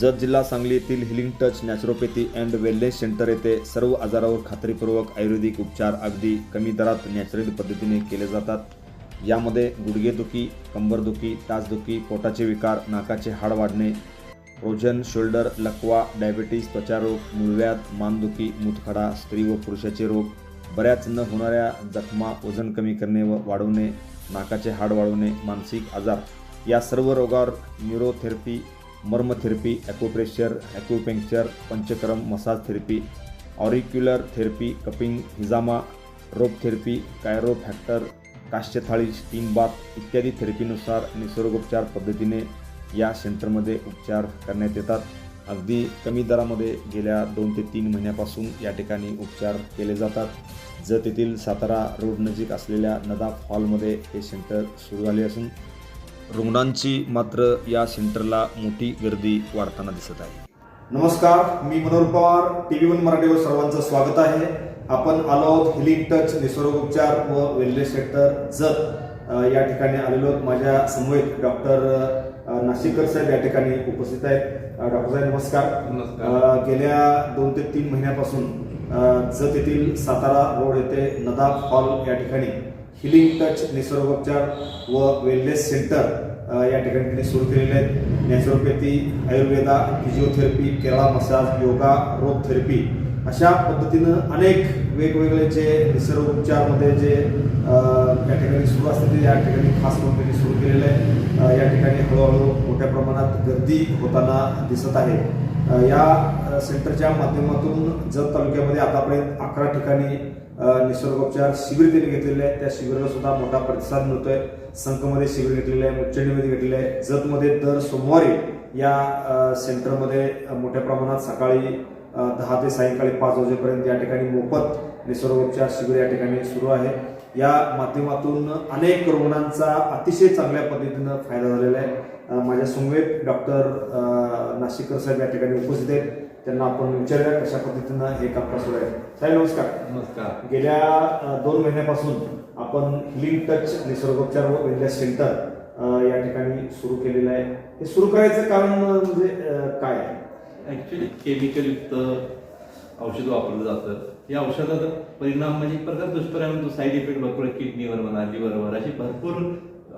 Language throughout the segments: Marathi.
जत जिल्हा सांगली येथील healing touch naturopathy and wellness centre येथे सर्व आजारावर खात्रीपूर्वक आयुर्वेदिक उपचार अगदी कमी दरात नॅचरल पद्धतीने केले जातात. यामध्ये गुडघेदुखी कंबरदुखी तासदुखी पोटाचे विकार नाकाचे हाड वाढणे रोजन शोल्डर लकवा डायबिटीज त्वचारोग मुळव्यात मानदुखी मूतखडा स्त्री व पुरुषाचे रोग बऱ्याच न होणाऱ्या जखमा वजन कमी करणे व वाढवणे नाकाचे हाड वाढवणे मानसिक आजार या सर्व रोगावर neurotherapy मर्मथेरपी acupressure acupuncture panchakarma massage therapy auricular therapy cupping हिजामा रोप थेरपी कायरोफॅक्टर काश्यथाळी स्टीम बाथ इत्यादी थेरपीनुसार निसर्गोपचार पद्धतीने या सेंटरमध्ये उपचार करण्यात येतात. अगदी कमी दरामध्ये गेल्या दोन ते तीन महिन्यापासून या ठिकाणी उपचार केले जातात. जत येथील सातारा रोड नजीक असलेल्या नदाफ हॉलमध्ये हे सेंटर सुरू झाले असून रुग्णांची मात्र या सेंटरला मोठी गर्दी वाढताना दिसत आहे. नमस्कार मी Manohar Pawar T V one मराठीवर सर्वांचं स्वागत आहे. आपण आलो आहोत हिलिंग टच निसर्गोपचार व वेलनेस सेंटर जत या ठिकाणी आलेलो आहोत. माझ्या समवेत डॉक्टर अ, नाशिकर साहेब या ठिकाणी उपस्थित आहेत. डॉक्टर साहेब नमस्कार. गेल्या दोन ते तीन महिन्यापासून जत येथील सातारा रोड येथे नदाब हॉल या ठिकाणी हिलिंग टच निसर्गोपचार व वेलनेस सेंटर या ठिकाणी त्यांनी सुरू केलेले आहेत. Naturopathy Ayurveda physiotherapy Kerala massage yoga रोग थेरपी अशा पद्धतीनं अनेक वेगवेगळे जे निसर्ग उपचारमध्ये जे या ठिकाणी सुरू असते ते या ठिकाणी खास करून त्यांनी सुरू केलेलं आहे या ठिकाणी हळूहळू मोठ्या प्रमाणात गर्दी होताना दिसत आहे. या सेंटरच्या माध्यमातून जत तालुक्यामध्ये आतापर्यंत अकरा ठिकाणी निसर्गोपचार शिबिर त्यांनी घेतलेले आहे त्या शिबिराला सुद्धा मोठा प्रतिसाद मिळतोय. संखमध्ये शिबिर घेतलेलं आहे मुच्चंडीमध्ये घेतलेलं आहे जतमध्ये दर सोमवारी या सेंटरमध्ये मोठ्या प्रमाणात सकाळी दहा ते सायंकाळी पाच वाजेपर्यंत या ठिकाणी मोफत निसर्गोपचार शिबिर या ठिकाणी सुरू आहे. या माध्यमातून अनेक रुग्णांचा अतिशय चांगल्या पद्धतीनं फायदा झालेला आहे. माझ्या समवेत डॉक्टर नाशिककर साहेब या ठिकाणी उपस्थित आहेत. त्यांना आपण विचारूया कशा पद्धतीनं हे काम सुरू आहे साहेब नमस्कार. नमस्कार. गेल्या दोन महिन्यापासून आपण हिलिंग टच निसर्गोपचार व वेलनेस सेंटर या ठिकाणी सुरू केलेलं आहे. हे सुरू करायचं कारण म्हणजे काय आहे? ऍक्च्युली केमिकलयुक्त औषध वापरलं जातं. या औषधाचा परिणाम म्हणजे एक प्रकार दुष्परिणाम साईड इफेक्ट भरपूर किडनीवर म्हणा लिव्हरवर अशी भरपूर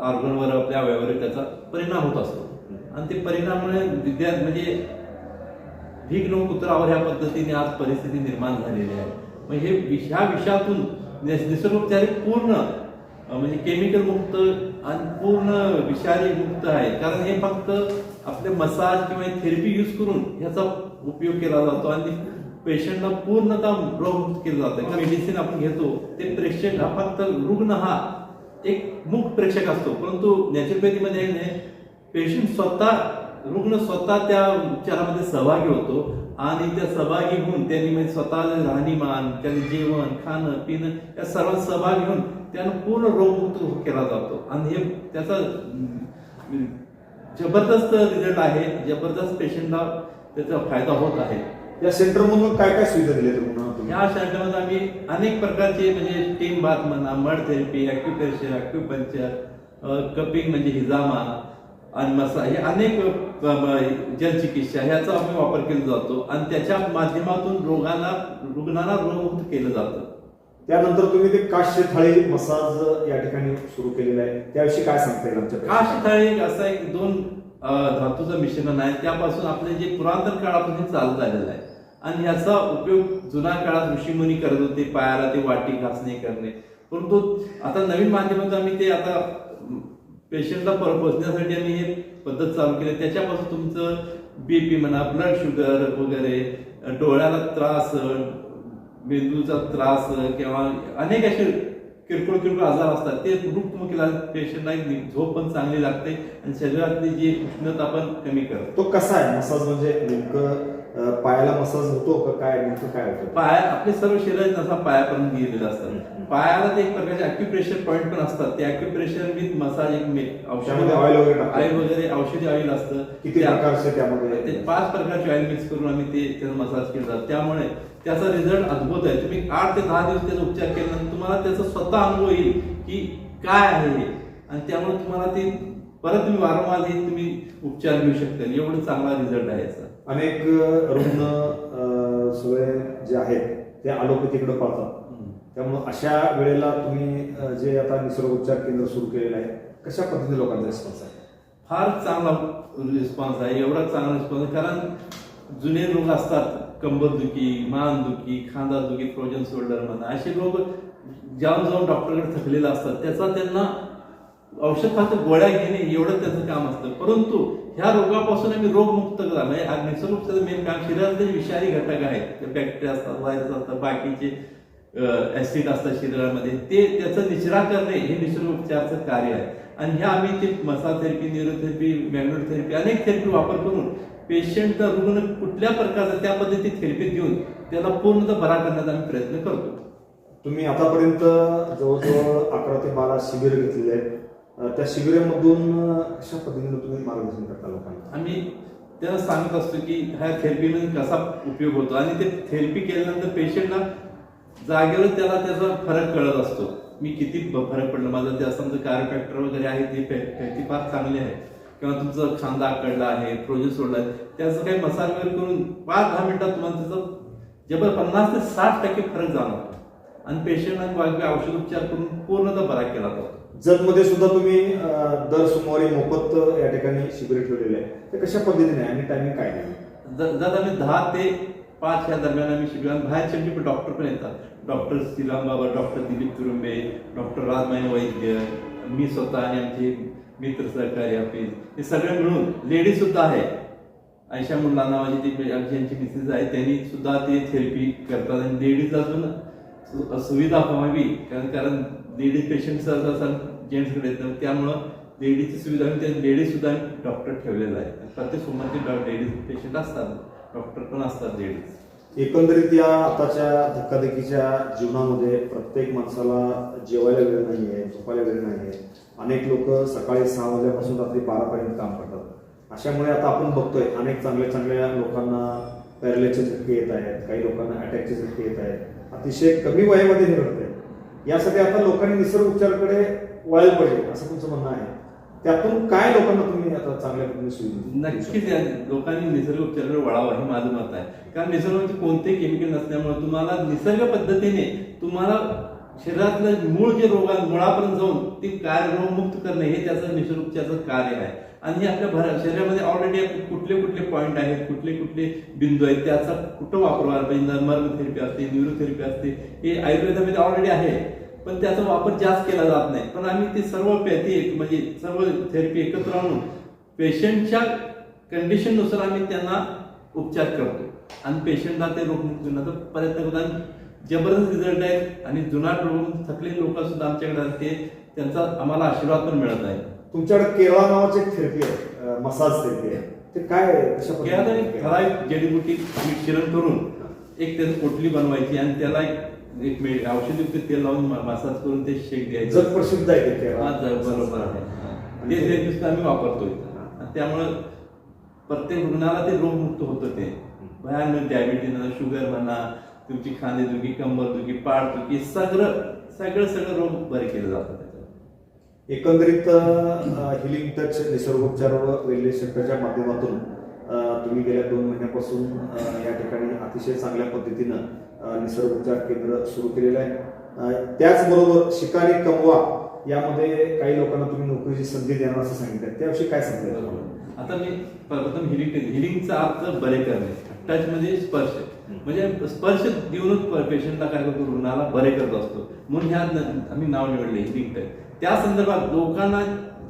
ऑर्गनवर आपल्या अवयवावर त्याचा परिणाम होत असतो. आणि ते परिणामामुळे विद्या म्हणजे भीक नको कुत्रावर ह्या पद्धतीने आज परिस्थिती निर्माण झालेली आहे. मग हे विष- ह्या विषयातून निसर्गोपचारिक पूर्ण म्हणजे केमिकल मुक्त आणि पूर्ण विषारी मुक्त आहे. कारण हे फक्त आपले मसाज किंवा थेरपी यूज करून ह्याचा उपयोग केला जातो आणि पेशंटला पूर्णतः रोगमुक्त केलं जातं. मेडिसिन आपण घेतो ते प्रेक्षक हा फक्त रुग्ण हा एक मुख प्रेक्षक असतो. परंतु नॅचरोपॅथीमध्ये पेशंट स्वतः रुग्ण स्वतः त्या उपचारामध्ये सहभागी होतो आणि त्या सहभागी होऊन त्यांनी म्हणजे स्वतः राहणीमान त्यांनी जेवण खाणं पिणं या सर्वात सहभागी होऊन त्यानं पूर्ण रोगमुक्त केला जातो. आणि हे त्याचा जबरदस्त रिझल्ट आहे. जबरदस्त पेशंटला त्याचा फायदा होत आहे. या सेंटर मधून काय काय सुविधा दिल्या या सेंटरमध्ये आम्ही अनेक प्रकारचे म्हणजे टीम बाथ म्हणा mud therapy acupressure acupuncture cupping म्हणजे हिजामा आणि मसा हे अनेक जलचिकित्सा ह्याचा आम्ही वापर केला जातो. आणि त्याच्या माध्यमातून रोगाला रुग्णाला रोगमुक्त केलं जातं. त्यानंतर तुम्ही ते काश्य थाळी मसाज या ठिकाणी सुरू केलेलं आहे. त्याविषयी काय सांगता येईल आमच्या काश थाळी एक असा एक दोन धातूचं मिश्रण आहे. त्यापासून आपले जे पुरातन काळापासून चालत आलेलं आहे. आणि ह्याचा उपयोग जुन्या काळात ऋषीमुनी करत होते. पायाला ते वाटी घासणे करणे. परंतु आता नवीन माध्यमातून आम्ही ते आता पेशंटला पर पोचण्यासाठी आम्ही हे पद्धत चालू केली. त्याच्यापासून तुमचं बीपी म्हणा ब्लड शुगर वगैरे डोळ्याला त्रास मेंदूचा त्रास किंवा अनेक असे किरकोळ किरकोळ आजार असतात ते रुग्ण केला पेशंटला एक झोप पण चांगली लागते आणि शरीरातली जी उष्णता पण कमी करतो. तो कसा आहे? मसाज म्हणजे नेमकं पायाला मसाज होतो का काय नेमकं काय होतं? पाया आपले सर्व शरीर नसा पायापर्यंत गेलेलं असतं. पायाला ते एक प्रकारचे अॅक्युप्रेशर पॉईंट पण असतात. ते अॅक्युप्रेशर विथ मसाज एक मे- त्यामध्ये oil वगैरे. ऑइल वगैरे औषधी ऑइल असतं. किती प्रकारचे त्यामध्ये? ते पाच प्रकारचे ऑइल मिक्स करून आम्ही ते त्याचा मसाज केला जातो. त्यामुळे त्याचा रिझल्ट अद्भुत आहे. तुम्ही आठ ते दहा दिवस त्याचा उपचार केल्यानंतर तुम्हाला त्याचा स्वतः अनुभव येईल की काय आहे हे. आणि त्यामुळे तुम्हाला ती परत तुम्ही वारंवार हे तुम्ही उपचार घेऊ शकता. एवढं चांगला रिझल्ट आहे याचा. अनेक रुग्ण सगळे जे आहेत ते अलोपॅथीकडे पळतात. त्यामुळे अशा वेळेला तुम्ही जे आता निसर्गोपचार केंद्र सुरू केलेलं आहे कशा पद्धतीने लोकांचा रिस्पॉन्स आहे? फार चांगला रिस्पॉन्स आहे एवढा चांगला रिस्पॉन्स आहे कारण जुने रोग असतात कंबरदुखी मानदुखी खांदादुखी फ्रोजन शोल्डर म्हणा असे रोग जाऊन जाऊन डॉक्टरकडे थकलेले असतात. त्याचा त्यांना औषध गोळ्या घेणे एवढं त्याचं काम असतं. परंतु ह्या रोगापासून आम्ही रोगमुक्त झालो. म्हणजे हा आज मेन काम शरीरातले जे विषारी घटक आहेत ते बॅक्टेरिया असतात व्हायरस असतात बाकीचे ऍसिड असतात शरीरामध्ये ते त्याचं निचरा करणे हे निसर्गोपचारचं कार्य आहे. आणि ह्या आम्ही ते massage therapy neurotherapy magnet therapy अनेक थेरपी वापर करून पेशंटचा रुग्ण कुठल्या प्रकारचा त्या पद्धती थेरपी देऊन त्याला पूर्णतः बरा करण्याचा आम्ही प्रयत्न करतो. तुम्ही आतापर्यंत जवळजवळ अकरा ते बारा शिबिर घेतलेले आहेत. त्या शिबिरामधून अशा पद्धतीने तुम्ही मार्गदर्शन करता लोकांना? आम्ही त्यांना सांगत असतो की ह्या थेरपीमध्ये कसा उपयोग होतो आणि ते थेरपी केल्यानंतर पेशंटला जागेवर त्याला त्याचा फरक कळत असतो. मी किती फरक पडला माझं ते असं फॅक्टर वगैरे आहे ते फे- ती फार चांगली आहे किंवा तुमचं खांदा आकडला आहे प्रोजेक्ट सोडला आहे त्याचं काही मसाज वगैरे करून पाच दहा मिनिटात तुम्हाला त्याचं जबर पन्नास ते साठ टक्के फरक जाणवतो. आणि पेशंटला आणि औषधोपचार करून पूर्णतः बरा केला जातो. जतमध्ये सुद्धा तुम्ही दर सोमवारी मोफत या ठिकाणी शिबिर ठेवलेले आहे ते कशा पद्धतीने आणि टायमिंग काय जर आम्ही दहा ते पाच या दरम्यान आम्ही शिबिर बाहेरचे आमचे डॉक्टर पण येतात. Doctor Silam Baba doctor Dilip Turumbe doctor Rajmai Vaidya मी स्वतः आणि आमचे मित्र सरकारी ऑफिस हे सगळे मिळून लेडीज सुद्धा आहे. आयशा मुंडा नावाची ती यांची मिसेस आहे त्यांनी सुद्धा ते थेरपी करतात. आणि लेडीज अजून सुविधा व्हावी. कारण कारण लेडीज पेशंट असाल जेंट्सकडे येतात त्यामुळं लेडीजची सुविधा आणि त्या लेडीज सुद्धा डॉक्टर ठेवलेला आहे प्रत्येक सोमवारचे लेडीज पेशंट असतात डॉक्टर पण असतात लेडीज. एकंदरीत या आताच्या धक्काधक्कीच्या जीवनामध्ये प्रत्येक माणसाला जेवायला वेळ नाही आहे झोपायला वेळ नाही आहे अनेक लोक सकाळी सहा वाजल्यापासून रात्री बारापर्यंत काम करतात. अशामुळे आता आपण बघतोय अनेक चांगल्या चांगल्या लोकांना पॅरलेचे झटके येत आहेत काही लोकांना अटॅकचे झटके येत आहेत. अतिशय कमी वयामध्ये हे घडतंय. यासाठी आता लोकांनी निसर्ग उपचाराकडे वळायला पाहिजे असं तुमचं म्हणणं आहे. त्यातून काय लोकांना तुम्ही आता चांगल्या पद्धतीने सुविधा नक्कीच या लोकांनी निसर्ग उपचाराकडे वळावं हे माझं मत आहे. कारण निसर्गामध्ये कोणतेही केमिकल नसल्यामुळे तुम्हाला निसर्ग पद्धतीने तुम्हाला शरीरातलं मूळ जे रोग आहे मुळापर्यंत जाऊन ते कार्य रोगमुक्त करणे हे त्याचं निसर्ग उपचाराचं कार्य आहे. आणि हे आपल्या भर शरीरामध्ये ऑलरेडी कुठले कुठले पॉईंट आहेत कुठले कुठले बिंदू आहेत त्याचा कुठं वापर व्हायला पाहिजे? नर्मल थेरपी असते न्यूरोथेरपी असते हे आयुर्वेदामध्ये ऑलरेडी आहे पण त्याचा वापर जास्त केला जात नाही. पण आम्ही ते सर्व पॅथी एक म्हणजे सर्व थेरपी एकत्र आणून पेशंटच्या कंडिशननुसार आम्ही त्यांना उपचार करतो आणि पेशंटला ते रोगमुक्त करण्याचा प्रयत्न करतो आणि जबरदस्त रिझल्ट आहेत. आणि जुनाट रोग थकलेले लोक सुद्धा आमच्याकडे ते त्यांचा आम्हाला आशीर्वाद पण मिळत आहे तुमच्याकडे केरळा नावाची थेरपी आहे मसाज थेरपी आहे. ते काय पद्धतीने एक ठराविक जडीबुटी मिश्रण करून एक त्याची पोटली बनवायची आणि त्याला एक एक औषधयुक्त तेल लावून मसाज करून ते शेक द्यायचं. जग प्रसिद्ध आहे ते केरळा. बरोबर आहे. ते थेरपिस्ट आम्ही वापरतोय. आणि त्यामुळं प्रत्येक रुग्णाला ते रोगमुक्त होतं ते. भयानक डायबिटीज म्हणा शुगर म्हणा तुमची खांदेदुखी कंबरदुखी पाठदुखी सगळं सगळं सगळं रोग बरे केले जातात. त्याच्यात एकंदरीत हिलिंग टच निसर्गोपचार व वेल्नेस सेंटरच्या माध्यमातून तुम्ही गेल्या दोन महिन्यापासून या ठिकाणी अतिशय चांगल्या पद्धतीनं निसर्गोपचार केंद्र सुरू केलेलं आहे. त्याचबरोबर शिकारी कमवा यामध्ये काही लोकांना तुम्ही नोकरीची संधी देणार असं सांगितलं. त्याविषयी काय सांगताय आता मी प्रथम हिलिंग हिलिंगचा अर्थ बरे करणे टच म्हणजे स्पर्श. म्हणजे स्पर्श देऊनच पेशंटला काय करतो रुग्णाला बरे करत असतो. म्हणून ह्या आम्ही नाव निवडले हिलिंग टच त्या संदर्भात लोकांना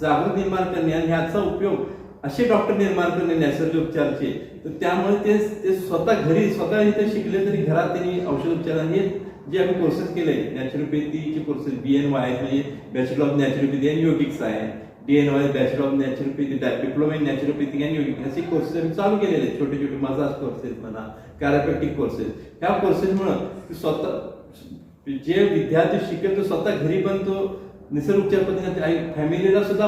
जागृत निर्माण करणे आणि ह्याचा उपयोग असे डॉक्टर निर्माण करणे नैसर्गिक उपचारचे. तर त्यामुळे ते ते स्वतः घरी स्वतः इथे शिकले तरी घरात त्यांनी औषध उपचार हे जे आम्ही कोर्सेस केले नॅचरोपॅथीचे कोर्सेस बी एन वाय म्हणजे bachelor of naturopathy and yogics आहे. D N Y bachelor of naturopathy diploma in naturopathy and yogic असे कोर्सेस आम्ही चालू केलेले आहेत. छोटे छोटे मसाज कोर्सेस म्हणा कॅरापॅटिक कोर्सेस ह्या कोर्सेसमुळं स्वतः जे विद्यार्थी शिकेल तो स्वतः घरी पण तो निसर्ग उपचार पद्धतीने फॅमिलीला सुद्धा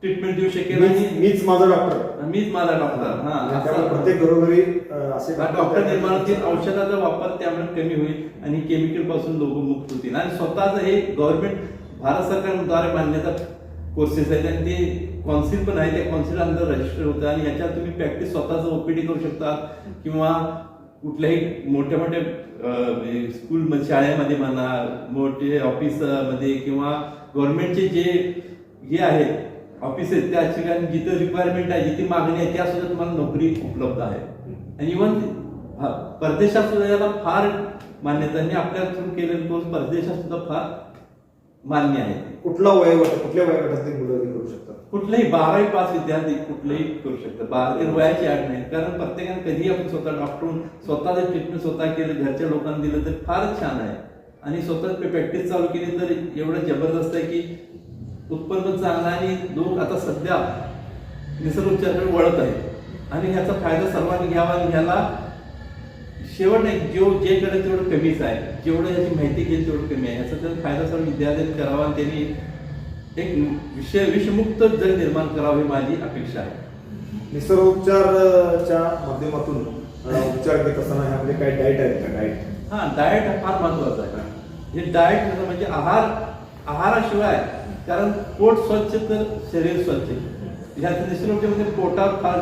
ट्रीटमेंट देऊ शकेल मीच- आणि मीच माझा डॉक्टर मीच माझा डॉक्टर हा आणि त्यामुळे असं- प्रत्येक घरोघरी अ, असे हा डॉक्टर निर्माण होतील. औषधाचा वापर त्यामुळे कमी होईल आणि केमिकलपासून लोक मुक्त होतील. आणि स्वतःच हे गव्हर्नमेंट भारत सरकारद्वारे मान्यता कोर्सेस आहेत आणि ते कॉन्सिल पण आहे. त्या कॉन्सिल अंडर रजिस्टर होतं आणि याच्यात तुम्ही प्रॅक्टिस स्वतःच ओपीडी करू शकता किंवा कुठल्याही मोठ्या मोठ्या स्कूल शाळेमध्ये म्हणा मोठे ऑफिसमध्ये किंवा गव्हर्नमेंटचे जे हे आहेत ऑफिसेस त्या ठिकाणी जिथं रिक्वायरमेंट आहे जिथे मागणी आहे त्या सुद्धा तुम्हाला नोकरी उपलब्ध आहे. आणि इव्हन परदेशात सुद्धा याला फार मान्यता आणि आपल्या थ्रू केलेला कोर्स परदेशात सुद्धा फार मान्य आहे. कुठला वयोगट कुठल्या वयोगटातील मुलं हे करू शकतात? कुठलाही बारावी पास विद्यार्थी कुठलंही करू शकतात. बारा वयाची अट नाही. कारण प्रत्येकाने कधी आपण स्वतः डॉक्टरून स्वतःचं ट्रीटमेंट स्वतः केलं घरच्या लोकांना दिलं तर फारच छान आहे. आणि स्वतः प्रॅक्टिस चालू केली तर एवढं जबरदस्त आहे की उत्पन्न चांगलं आहे आणि लोक आता सध्या निसर्गोपचाराकडे वळत आहेत. आणि ह्याचा फायदा सर्वांनी घ्यावा आणि ह्याला शेवट नाही जेव जे कडे तेवढं कमीच आहे. जेवढं याची माहिती घेईल तेवढं कमी आहे. याचा त्याचा फायदा सर्व विद्यार्थ्यांनी करावा आणि त्यांनी एक विषय विषमुक्त जग निर्माण करावं ही माझी अपेक्षा आहे. निसर्गोपचारच्या माध्यमातून अं, उपचार घेत असताना ह्यामध्ये काही डाईट आहेत का? डाईट हा डाएट फार महत्त्वाचा आहे. हे डाएट म्हणजे आहार आहाराशिवाय कारण पोट स्वच्छ तर शरीर स्वच्छ. ह्याचं निसर्गोपचारामध्ये पोटावर फार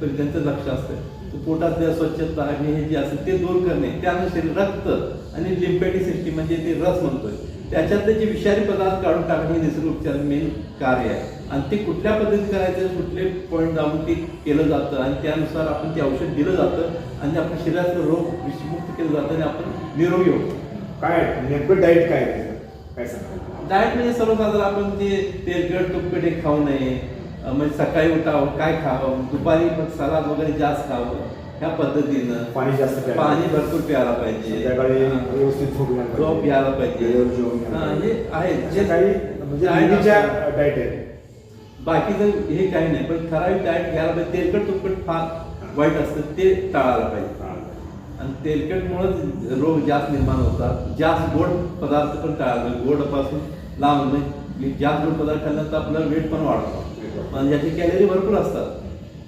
तर त्यांचं लक्ष असतं. पोटातल्या स्वच्छता आणि हे जे असतं ते दूर करणे त्यानं शरीर रक्त आणि लिम्पॅटिक सिस्टीम म्हणजे ते रस म्हणतोय. त्याच्यातले जे विषारी पदार्थ काढून टाकणे हे निसर्गोपचार मेन कार्य आहे. आणि ते कुठल्या पद्धतीने करायचं कुठले पॉईंट जाऊन ते केलं जातं आणि त्यानुसार आपण ते औषध दिलं जातं आणि आपल्या शरीराचं रोग विषमुक्त केलं जातं आणि आपण निरोगी होतो. काय नेमकं डाईट काय? काय सांगा डाएट म्हणजे सर्वसाधारण आपण ते तेलकट तुपकट हे खाऊ नये म्हणजे सकाळी उठावं काय खावं दुपारी मग सलाद वगैरे जास्त खावं ह्या पद्धतीनं पाणी जास्त प्यायला पाणी भरपूर प्यायला पाहिजे. संध्याकाळी हा. व्यवस्थित झोप घ्यायला झोप पाहिजे. घ्यायला पाहिजे. वेळेवर जेवण घ्यायला हा, पाहिजे. आहे. अशा काही म्हणजे diet नेहमीच्या आहे बाकीचं हे काही नाही पण ठराविक डाएट घ्यायला पाहिजे. तेलकट तुपकट फार वाईट असतं ते टाळायला पाहिजे. आणि तेलकटमुळेच रोग जास्त निर्माण होतात. जास्त गोड पदार्थ पण टाळावे गोडपासून लांब म्हणजे जास्त गोड पदार्थ खाल्ल्यानंतर आपला वेट पण वाढतो. आणि याची कॅलरी भरपूर असतात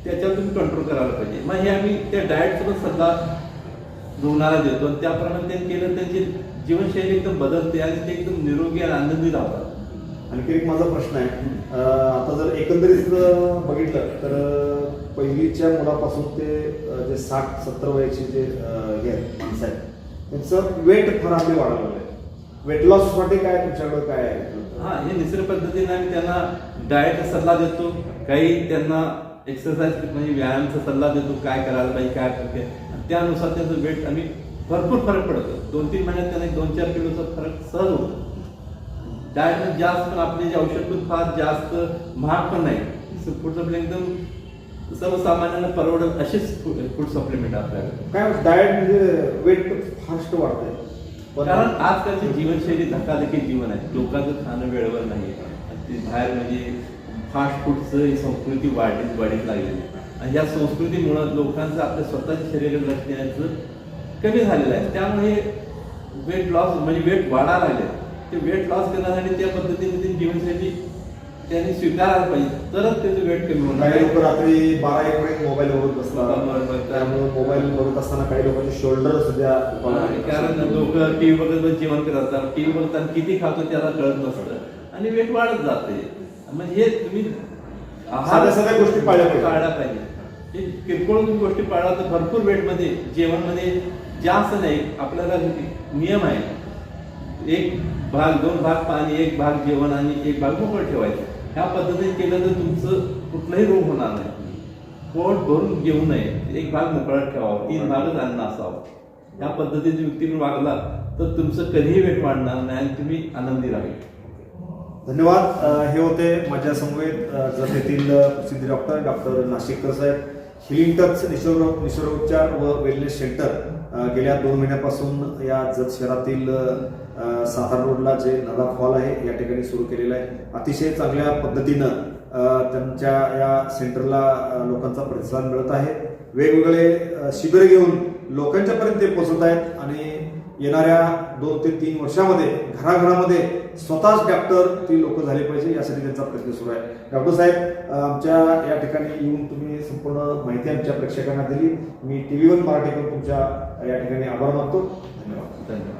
त्याच्यावर तुम्ही कंट्रोल करायला पाहिजे. मग हे आम्ही त्या डाएटचा पण सल्ला रुग्णाला देतो आणि त्याप्रमाणे त्यांनी केलं त्यांची जीवनशैली एकदम बदलते आणि ते एकदम निरोगी आणि आनंदी राहतात. आणखी एक माझा प्रश्न आहे. आता जर एकंदरीत बघितलं तर पहिलीच्या मुलापासून ते जे साठ सत्तर वयाचे जे हे आहेत माणसं आहेत त्यांचं वेट फार आम्ही वाढायला आहे. वेट लॉससाठी काय तुमच्याकडे काय आहे? हा हे निसर्ग पद्धतीने आम्ही त्यांना डाएटचा सल्ला देतो. काही त्यांना एक्सरसाइज म्हणजे व्यायामचा सल्ला देतो. काय करायला पाहिजे काय करते. त्यानुसार त्यांचं वेट आम्ही भरपूर फरक पडतो. दोन तीन महिन्यात त्यांना दोन चार किलोचा फरक सहज होतो. डाएट जास्त पण आपले जे औषध पण फार जास्त महाग पण नाही. फूड सप्लिमेंट एकदम सर्वसामान्यांना परवडत असेच फूड सप्लिमेंट आपल्याकडे. काय डाएट म्हणजे वेट फास्ट वाढतंय कारण आजकालची जीवनशैली धकाधकीत जीवन आहे. लोकांचं खाणं वेळेवर नाही. ते बाहेर म्हणजे फास्ट फूडचं ही संस्कृती वाढीत वाढीत लागलेली आहे. आणि या संस्कृतीमुळं लोकांचं आपल्या स्वतःच्या शरीराकडे लक्ष कमी झालेलं आहे. त्यामुळे वेट लॉस म्हणजे वेट वाढायला लागले. ते वेट लॉस करण्यासाठी त्या पद्धतीने ती जीवनशैली त्यांनी स्वीकारायला पाहिजे. तरच त्याचं वेट कमी होणार. काही लोक रात्री बारा एक पर्यंत मोबाईल बघत बघतात. त्यामुळे मोबाईल बघत असताना काही लोकांचे शोल्डर सध्या कारण लोक टीव्ही बघत जेवण करत असतात टीव्ही बघताना किती खातो त्याला कळत नसतं. आणि वेट वाढत जाते. म्हणजे हे तुम्ही साध्या साध्या गोष्टी पाळल्या पाहिजे. पाळल्या पाहिजे. हे किरकोळ तुम्ही गोष्टी पाळला तर भरपूर वेटमध्ये जेवणमध्ये जास्त नाही. आपल्याला नियम आहे. एक भाग दोन भाग पाणी एक भाग जेवण आणि एक भाग मोकळं ठेवायचं. ह्या पद्धतीने केलं तर तुमचं कुठलाही रोग होणार नाही. पोट भरून घेऊ नये. एक भाग मोकळा ठेवावा. तीन भागच अन्न असावं. या पद्धतीने व्यक्तीने वागला तर तुमचं कधीही वेट वाढणार नाही आणि तुम्ही आनंदी राहील. धन्यवाद. हे होते माझ्या समवेत अ, येथील प्रसिद्ध डॉक्टर डॉक्टर नाशिककर साहेब. हिलिंग टच निसर्ग निसर्गोपचार व वेलनेस सेंटर गेल्या दोन महिन्यापासून या जत शहरातील सातारा रोडला जे नदा फॉल आहे या ठिकाणी सुरू केलेलं आहे. अतिशय चांगल्या पद्धतीनं त्यांच्या या सेंटरला लोकांचा प्रतिसाद मिळत आहे. वेगवेगळे शिबिर घेऊन लोकांच्यापर्यंत ते पोहोचत आहेत आणि येणाऱ्या दोन ते तीन वर्षामध्ये घराघरामध्ये स्वतःच डॉक्टर ती लोक झाले पाहिजे यासाठी त्यांचा प्रयत्न सुरू आहे. डॉक्टर साहेब आमच्या या ठिकाणी येऊन तुम्ही संपूर्ण माहिती आमच्या प्रेक्षकांना दिली. मी टी व्ही वन मराठीकडून तुमच्या या ठिकाणी आभार मानतो. धन्यवाद. धन्यवाद.